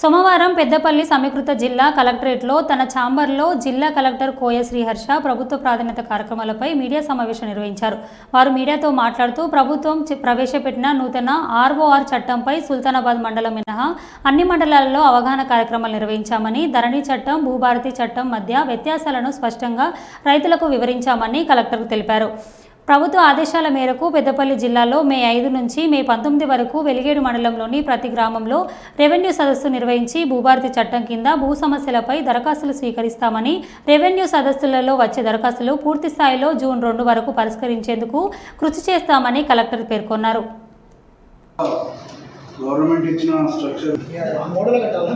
సోమవారం పెద్దపల్లి సమీకృత జిల్లా కలెక్టరేట్లో తన ఛాంబర్లో జిల్లా కలెక్టర్ కోయ శ్రీహర్ష ప్రభుత్వ ప్రాధాన్యత కార్యక్రమాలపై మీడియా సమావేశం నిర్వహించారు. వారు మీడియాతో మాట్లాడుతూ ప్రభుత్వం ప్రవేశపెట్టిన నూతన ఆర్ఓఆర్ చట్టంపై సుల్తానాబాద్ మండలం మినహా అన్ని మండలాల్లో అవగాహన కార్యక్రమాలు నిర్వహించామని ధరణి చట్టం భూభారతి చట్టం మధ్య వ్యత్యాసాలను స్పష్టంగా రైతులకు వివరించామని కలెక్టర్ తెలిపారు. ప్రభుత్వ ఆదేశాల మేరకు పెద్దపల్లి జిల్లాలో మే ఐదు నుంచి మే పంతొమ్మిది వరకు వెలిగేడు మండలంలోని ప్రతి గ్రామంలో రెవెన్యూ సదస్సు నిర్వహించి భూభారతి చట్టం కింద భూ సమస్యలపై దరఖాస్తులు స్వీకరిస్తామని రెవెన్యూ సదస్సులలో వచ్చే దరఖాస్తులు పూర్తి స్థాయిలో జూన్ రెండు వరకు పరిష్కరించేందుకు కృషి చేస్తామని కలెక్టర్ పేర్కొన్నారు. గవర్నమెంట్ ఇచ్చిన స్ట్రక్చర్. మోడల్ కట్టాలా?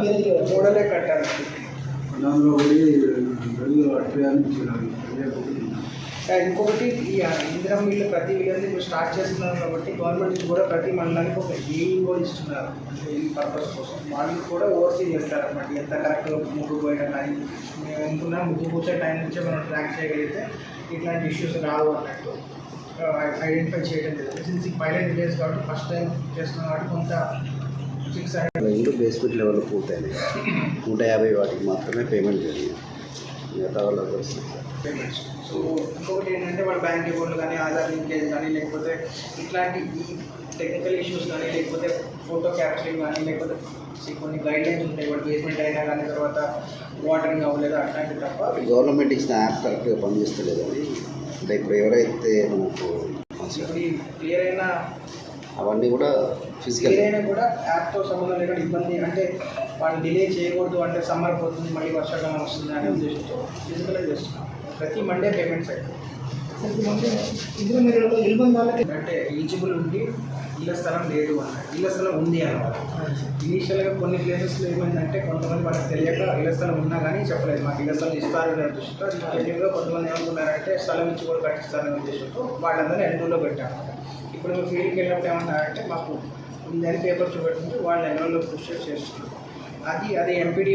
ఇంకొకటి ఈ ఇందిరం మిల్లు ప్రతి విలేజ్ ఇప్పుడు స్టార్ట్ చేస్తున్నారు కాబట్టి గవర్నమెంట్ కూడా ప్రతి మండలానికి ఒక ఏఈఓ ఇస్తున్నారు. అంటే ఈ పర్పస్ కోసం. వాళ్ళు కూడా ఓవర్సీ చేస్తారు అన్నమాట ఎంత కరెక్ట్గా ముగ్గు పోయడం కానీ మేము అనుకున్నా ముగ్గు పూసే టైం నుంచే మనం ట్రాక్ చేయగలిగితే ఇట్లాంటి ఇష్యూస్ రావు అన్నట్టు ఐడెంటిఫై చేయడం లేదు. సిన్స్ ఈ పైలట్ విలేజ్ కాబట్టి ఫస్ట్ టైం చేస్తున్నాం కాబట్టి కొంత సిక్స్ రెండు బేస్మెంట్ లెవెల్ పూర్తయినాయి. నూట యాభై వాటికి మాత్రమే పేమెంట్ జరిగింది. మిగతా వాళ్ళకి పేమెంట్స్ సో ఇంకొకటి ఏంటంటే వాళ్ళ బ్యాంక్ అకౌంట్లు కానీ ఆధార్ లింకేజ్ కానీ లేకపోతే ఇట్లాంటి ఈ టెక్నికల్ ఇష్యూస్ కానీ లేకపోతే ఫోటో క్యాప్చరింగ్ కానీ లేకపోతే కొన్ని గైడ్ లైన్స్ ఉంటాయి. వాళ్ళు బేస్మెంట్ అయినా కానీ తర్వాత వాటరింగ్ అవ్వలేదు? అట్లాంటివి తప్ప గవర్నమెంట్ ఇచ్చిన యాప్ కరెక్ట్గా పనిచేస్తలేదు అది. అంటే ఇప్పుడు ఎవరైతే మనకు క్లియర్ అయిన అవన్నీ కూడా ఫిజికల్ క్లియర్ అయినా కూడా యాప్తో సంబంధం లేకుండా ఇబ్బంది అంటే వాళ్ళు డిలే చేయకూడదు అంటే సమ్మర్ పోతుంది మళ్ళీ వర్షాకాలం వస్తుంది అనే ఉద్దేశంతో ఫిజికల్గా చేస్తున్నాం ప్రతి మండే పేమెంట్స్ మంది ఇందులో మీరు వాళ్ళకి అంటే ఎలిజిబుల్ ఉండి ఇళ్ళ స్థలం లేదు అన్నాడు ఇళ్ళ స్థలం ఉంది అన్నమాట ఇనీషియల్గా కొన్ని ప్లేసెస్లో ఏమైందంటే కొంతమంది మనకు తెలియక ఇళ్ళ స్థలం ఉన్నా కానీ చెప్పలేదు. మాకు ఇళ్ళ స్థలం ఇస్తారు అనే దృష్టితో జెన్యున్గా కొంతమంది ఏమనుకున్నారంటే స్థలం ఇచ్చి కూడా కట్టిస్తారనే ఉద్దేశంతో వాళ్ళందరినీ ఎన్రోల్లో పెట్టాము ఇప్పుడు మేము ఫీల్డ్కి వెళ్ళినప్పుడు ఏమన్నారంటే మాకు ఉందని పేపర్ చూపెడుతుంటే వాళ్ళు ఎన్రోల్లో పుష్ చేస్తున్నాం అది అది ఎంపీడీ